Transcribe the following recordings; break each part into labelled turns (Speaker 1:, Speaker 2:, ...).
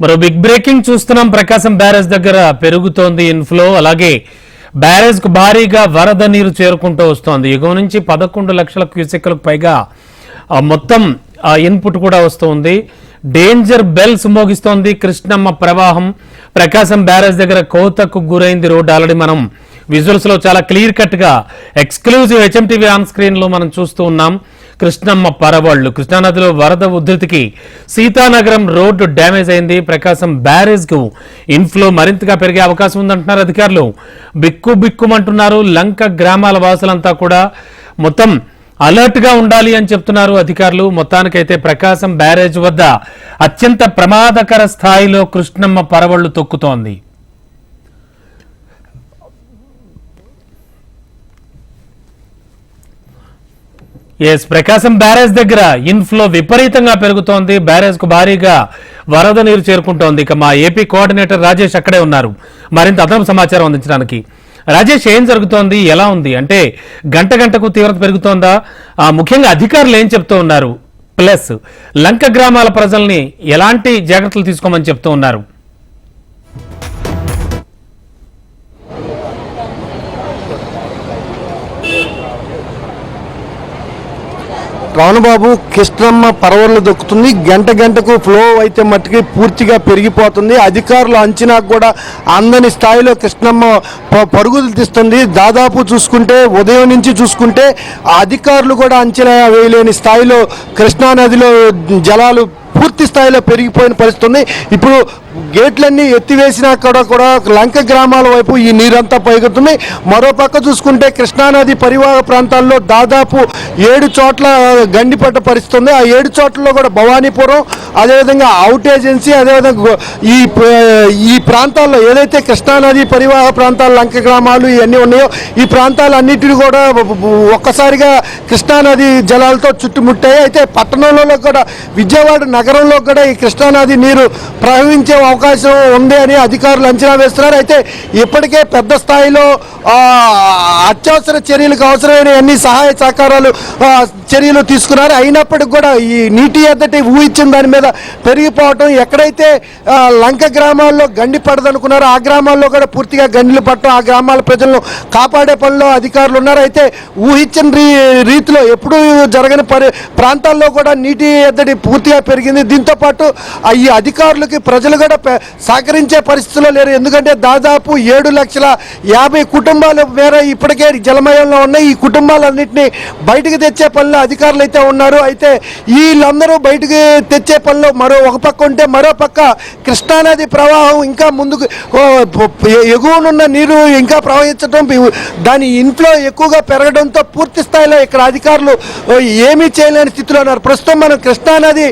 Speaker 1: మరో big breaking చూస్తున్నాం. ప్రకాశం barrage దగ్గర పెరుగుతోంది ఇన్ఫ్లో అలాగే బ్యారేజ్కు భారీగా వరద నీరు చేరుకుంటూ వస్తోంది. ఎగువ నుంచి పదకొండు లక్షల క్యూసెక్లకు పైగా ఆ, మొత్తం ఇన్పుట్ కూడా వస్తుంది. Danger bells మోగిస్తోంది. కృష్ణమ్మ ప్రవాహం ప్రకాశం బ్యారేజ్ దగ్గర కోతకు గురైంది రోడ్డు ఆల్రెడీ మనం విజువల్స్లో చాలా క్లియర్ కట్గా ఎక్స్క్లూజివ్ హెచ్ఎంటీవీ ఆన్ స్క్రీన్లో మనం చూస్తూ ఉన్నాం. కృష్ణమ్మ పరవాళ్ళు కృష్ణానదిలో వరద ఉధృతికి సీతానగరం రోడ్డు డ్యామేజ్ అయింది. ప్రకాశం బ్యారేజ్కు ఇన్ఫ్లో మరింతగా పెరిగే అవకాశం ఉందంటున్నారు అధికారులు. బిక్కు బిక్కుమంటున్నారు. లంక గ్రామాల వాసులంతా కూడా మొత్తం అలర్ట్గా ఉండాలి అని చెప్తున్నారు అధికారులు. మొత్తానికైతే ప్రకాశం బ్యారేజ్ వద్ద అత్యంత ప్రమాదకర స్థాయిలో కృష్ణమ్మ పరవళ్ళు తొక్కుతోంది. ఎస్ ప్రకాశం బ్యారేజ్ దగ్గర ఇన్ఫ్లో విపరీతంగా పెరుగుతోంది. బ్యారేజ్కు భారీగా వరద నీరు చేరుకుంటోంది. ఇక మా ఏపీ కోఆర్డినేటర్ రాజేష్ అక్కడే ఉన్నారు. మరింత అదనపు సమాచారం అందించడానికి. రాజేష్ ఏం జరుగుతోంది? ఎలా ఉంది? అంటే గంట గంటకు తీవ్రత పెరుగుతోందా? ఆ, ముఖ్యంగా అధికారులు ఏం చెప్తూ ఉన్నారు? ప్లస్ లంక గ్రామాల ప్రజల్ని ఎలాంటి జాగ్రత్తలు తీసుకోమని చెప్తూ ఉన్నారు?
Speaker 2: రానుబాబు కృష్ణమ్మ పరవళ్ళు దొక్కుతుంది. గంట గంటకు ఫ్లో అయితే మట్టుకి పూర్తిగా పెరిగిపోతుంది. అధికారుల అంచనాకు కూడా అందని స్థాయిలో కృష్ణమ్మ పరుగులు తీస్తుంది. దాదాపు చూసుకుంటే ఉదయం నుంచి చూసుకుంటే అధికారులు కూడా అంచనా వేయలేని స్థాయిలో కృష్ణానదిలో జలాలు పూర్తి స్థాయిలో పెరిగిపోయిన పరిస్థితి ఉంది. ఇప్పుడు గేట్లన్నీ ఎత్తివేసినా కూడా కూడా లంక గ్రామాల వైపు ఈ నీరంతా పైగుతుంది మరో పక్క చూసుకుంటే కృష్ణానది పరివాహ ప్రాంతాల్లో దాదాపు ఏడు చోట్ల గండిపడ్డ పరిస్థితి ఉంది ఆ ఏడు చోట్లలో కూడా భవానీపురం అదేవిధంగా అవుట్ ఏజెన్సీ అదేవిధంగా ఈ ఈ ప్రాంతాల్లో ఏదైతే కృష్ణానది పరివాహ ప్రాంతాలు లంక గ్రామాలు ఇవన్నీ ఉన్నాయో ఈ ప్రాంతాలన్నిటిని కూడా ఒక్కసారిగా కృష్ణానది జలాలతో చుట్టుముట్టాయి. అయితే పట్టణంలో కూడా విజయవాడ నగరంలో కూడా ఈ కృష్ణానది నీరు ప్రవహించే అవకాశం ఉంది అని అధికారులు అంచనా వేస్తున్నారు. అయితే ఇప్పటికే పెద్ద స్థాయిలో అత్యవసర చర్యలకు అవసరమైన అన్ని సహాయ సహకారాలు చర్యలు తీసుకున్నారు. అయినప్పటికీ కూడా ఈ నీటి ఎద్దటి ఊహించిన దాని మీద పెరిగిపోవటం ఎక్కడైతే లంక గ్రామాల్లో గండి పడదనుకున్నారో ఆ గ్రామాల్లో కూడా పూర్తిగా గండిలు పట్టడం ఆ గ్రామాల ప్రజలను కాపాడే పనిలో అధికారులు ఉన్నారు. అయితే ఊహించిన రీ రీతిలో ఎప్పుడూ జరగని పరి ప్రాంతాల్లో కూడా నీటి ఎద్దడి పూర్తిగా పెరిగింది. దీంతో పాటు ఈ అధికారులకి ప్రజలు కూడా కూడా సహకరించే పరిస్థితిలో లేరు. ఎందుకంటే దాదాపు ఏడు లక్షల యాభై కుటుంబాలు వేరే ఇప్పటికే జలమయంలో ఉన్నాయి. ఈ కుటుంబాలన్నింటినీ బయటకు తెచ్చే పనిలో అధికారులు అయితే ఉన్నారు. అయితే వీళ్ళందరూ బయటకు తెచ్చే పనిలో మరో ఒక పక్క ఉంటే మరో పక్క కృష్ణానది ప్రవాహం ఇంకా ముందుకు ఎగువనున్న నీరు ఇంకా ప్రవహించడం దాని ఇన్ఫ్లో ఎక్కువగా పెరగడంతో పూర్తి స్థాయిలో ఇక్కడ అధికారులు ఏమీ చేయలేని స్థితిలో ఉన్నారు. ప్రస్తుతం మనం కృష్ణానది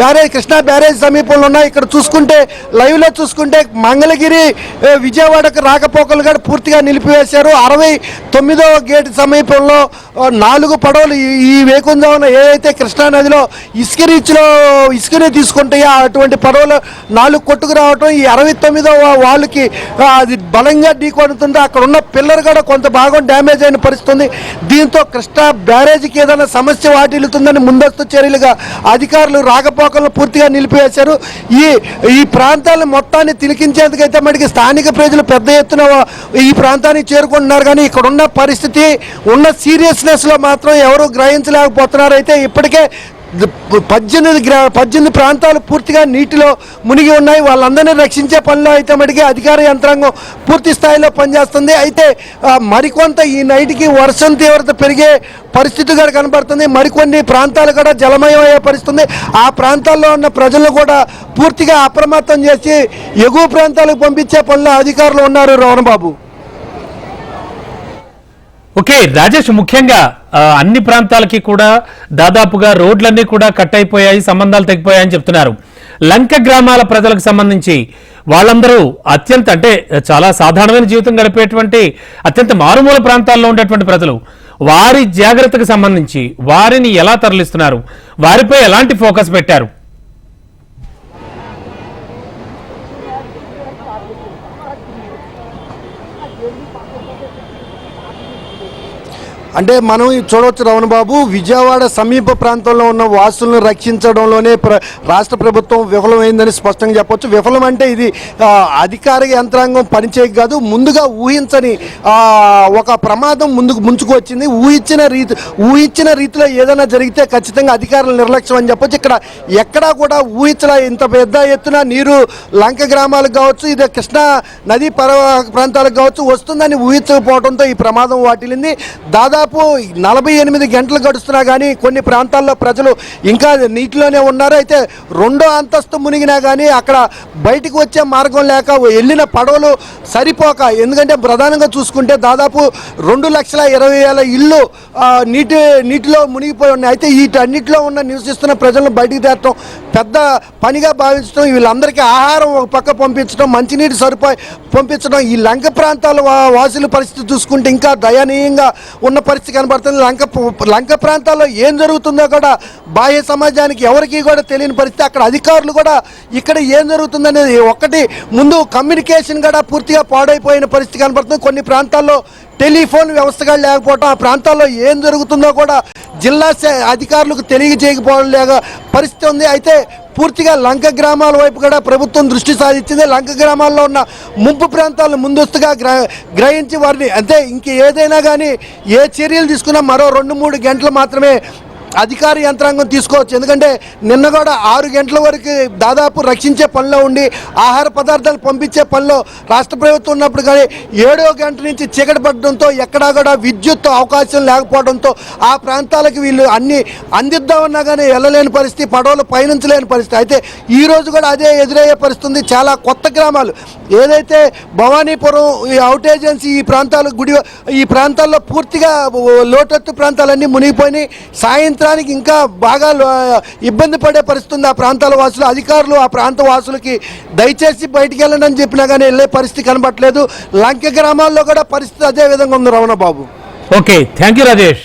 Speaker 2: బ్యారేజ్ కృష్ణా బ్యారేజ్ సమీపంలో ఉన్నాయి. ఇక్కడ చూసుకుంటే లైవ్లో చూసుకుంటే మంగళగిరి విజయవాడకు రాకపోకలు కూడా పూర్తిగా నిలిపివేశారు. అరవై తొమ్మిదవ గేట్ సమీపంలో నాలుగు పడవలు ఈ- వేకుంజామున ఏదైతే కృష్ణానదిలో ఇసుక రీచ్లో ఇసుకని తీసుకుంటాయో అటువంటి పడవలు నాలుగు కొట్టుకు రావటం ఈ అరవై తొమ్మిదవ వాళ్ళకి అది బలంగా ఢీకొడుతుంటే అక్కడ ఉన్న పిల్లర్ కూడా కొంత భాగం డ్యామేజ్ అయిన పరిస్థితుంది. దీంతో కృష్ణా బ్యారేజీకి ఏదైనా సమస్య వాటిల్లుతుందని ముందస్తు చర్యలుగా అధికారులు రాకపోకలను పూర్తిగా నిలిపివేశారు. ఈ ఈ ప్రాంతాలను మొత్తాన్ని తిలికించేందుకైతే మనకి స్థానిక ప్రజలు పెద్ద ఎత్తున ఈ ప్రాంతానికి చేరుకుంటున్నారు. కానీ ఇక్కడ ఉన్న పరిస్థితి ఉన్న సీరియస్నెస్లో మాత్రం ఎవరు గ్రహించలేకపోతున్నారు అయితే ఇప్పటికే పద్దెనిమిది గ్రా పద్దెనిమిది ప్రాంతాలు పూర్తిగా నీటిలో మునిగి ఉన్నాయి. వాళ్ళందరినీ రక్షించే పనిలో అయితే మటుకి అధికార యంత్రాంగం పూర్తి స్థాయిలో పనిచేస్తుంది. అయితే మరికొంత ఈ నైట్కి వర్షం తీవ్రత పెరిగే పరిస్థితి కూడా కనబడుతుంది. మరికొన్ని ప్రాంతాలు కూడా జలమయం అయ్యే ఆ ప్రాంతాల్లో ఉన్న ప్రజలను కూడా పూర్తిగా అప్రమత్తం చేసి ఎగువ ప్రాంతాలకు పంపించే పనిలో అధికారులు ఉన్నారు రోహన్
Speaker 1: ఓకే రాజేష్ ముఖ్యంగా అన్ని ప్రాంతాలకి కూడా దాదాపుగా రోడ్లన్నీ కూడా కట్ అయిపోయాయి సంబంధాలు తెగిపోయాయని చెప్తున్నారు. లంక గ్రామాల ప్రజలకు సంబంధించి వాళ్ళందరూ అత్యంత అంటే చాలా సాధారణమైన జీవితం గడిపేటువంటి అత్యంత మారుమూల ప్రాంతాల్లో ఉండేటువంటి ప్రజలు. వారి జాగ్రత్తకు సంబంధించి వారిని ఎలా తరలిస్తున్నారు? వారిపై ఎలాంటి ఫోకస్ పెట్టారు?
Speaker 2: అంటే మనం చూడవచ్చు రమణ బాబు విజయవాడ సమీప ప్రాంతంలో ఉన్న వాసులను రక్షించడంలోనే ప్ర రాష్ట్ర ప్రభుత్వం విఫలమైందని స్పష్టంగా చెప్పొచ్చు. విఫలం అంటే ఇది అధికార యంత్రాంగం పనిచేయక కాదు ముందుగా ఊహించని ఒక ప్రమాదం ముందుకు ముంచుకు వచ్చింది. ఊహించిన రీతి ఊహించిన రీతిలో ఏదైనా జరిగితే ఖచ్చితంగా అధికారుల నిర్లక్ష్యం అని చెప్పొచ్చు. ఇక్కడ ఎక్కడా కూడా ఊహించలా ఇంత పెద్ద ఎత్తున నీరు లంక గ్రామాలకు కావచ్చు ఇది కృష్ణా నదీ పర్వ ప్రాంతాలకు కావచ్చు వస్తుందని ఊహించకపోవడంతో ఈ ప్రమాదం వాటిల్లింది. దాదాపు నలభై ఎనిమిది గంటలు గడుస్తున్నా కానీ కొన్ని ప్రాంతాల్లో ప్రజలు ఇంకా నీటిలోనే ఉన్నారు. అయితే రెండో అంతస్తు మునిగినా కానీ అక్కడ బయటికి వచ్చే మార్గం లేక వెళ్ళిన పడవలు సరిపోక ఎందుకంటే ప్రధానంగా చూసుకుంటే దాదాపు రెండు లక్షల ఇరవై వేల ఇళ్ళు నీటి నీటిలో మునిగిపోయి ఉన్నాయి. అయితే వీటన్నిటిలో ఉన్న నివసిస్తున్న ప్రజలను బయటికి తేవటం పెద్ద పనిగా భావించడం వీళ్ళందరికీ ఆహారం ఒక పక్క పంపించడం మంచినీటి సరిపోయి పంపించడం ఈ లంక ప్రాంతాల వాసుల పరిస్థితి చూసుకుంటే ఇంకా దయనీయంగా ఉన్న పరిస్థితి కనబడుతుంది. లంక లంక ప్రాంతాల్లో ఏం జరుగుతుందో కూడా బాహ్య సమాజానికి ఎవరికీ కూడా తెలియని పరిస్థితి. అక్కడ అధికారులు కూడా ఇక్కడ ఏం జరుగుతుందనేది ఒకటి ముందు కమ్యూనికేషన్ కూడా పూర్తిగా పాడైపోయిన పరిస్థితి కనబడుతుంది. కొన్ని ప్రాంతాల్లో టెలిఫోన్ వ్యవస్థగా లేకపోవడం ఆ ప్రాంతాల్లో ఏం జరుగుతుందో కూడా జిల్లా అధికారులకు తెలియజేయకపోవడం లేక పరిస్థితి ఉంది. అయితే పూర్తిగా లంక గ్రామాల వైపు కూడా ప్రభుత్వం దృష్టి సాధించింది. లంక గ్రామాల్లో ఉన్న ముంపు ప్రాంతాలను ముందస్తుగా గ్రహించి వారిని అంటే ఇంక ఏదైనా కానీ ఏ చర్యలు తీసుకున్నా మరో రెండు మూడు గంటలు మాత్రమే అధికార యంత్రాంగం తీసుకోవచ్చు. ఎందుకంటే నిన్న కూడా ఆరు గంటల వరకు దాదాపు రక్షించే పనిలో ఉండి ఆహార పదార్థాలు పంపించే పనిలో రాష్ట్ర ప్రభుత్వం ఉన్నప్పుడు కానీ ఏడో గంట నుంచి చీకటి పడడంతో ఎక్కడా కూడా విద్యుత్ అవకాశం లేకపోవడంతో ఆ ప్రాంతాలకు వీళ్ళు అన్ని అందిద్దామన్నా కానీ వెళ్ళలేని పరిస్థితి పడవలు పయనించలేని పరిస్థితి. అయితే ఈ రోజు కూడా అదే ఎదురయ్యే పరిస్థితి ఉంది చాలా కొత్త గ్రామాలు. ఏదైతే భవానీపురం ఈ అవుట్ ఏజెన్సీ ఈ ప్రాంతాలు గుడి ఈ ప్రాంతాల్లో పూర్తిగా లోటత్తు ప్రాంతాలన్నీ మునిగిపోయినాయి. సాయంత్రానికి ఇంకా బాగా ఇబ్బంది పడే పరిస్థితి ఉంది ఆ ప్రాంతాల వాసులు. అధికారులు ఆ ప్రాంత వాసులకి దయచేసి బయటికి వెళ్ళండి అని చెప్పినా కానీ వెళ్ళే పరిస్థితి కనబట్టలేదు లంక గ్రామాల్లో కూడా పరిస్థితి అదే విధంగా ఉంది Ramana Babu
Speaker 1: okay thank you Rajesh.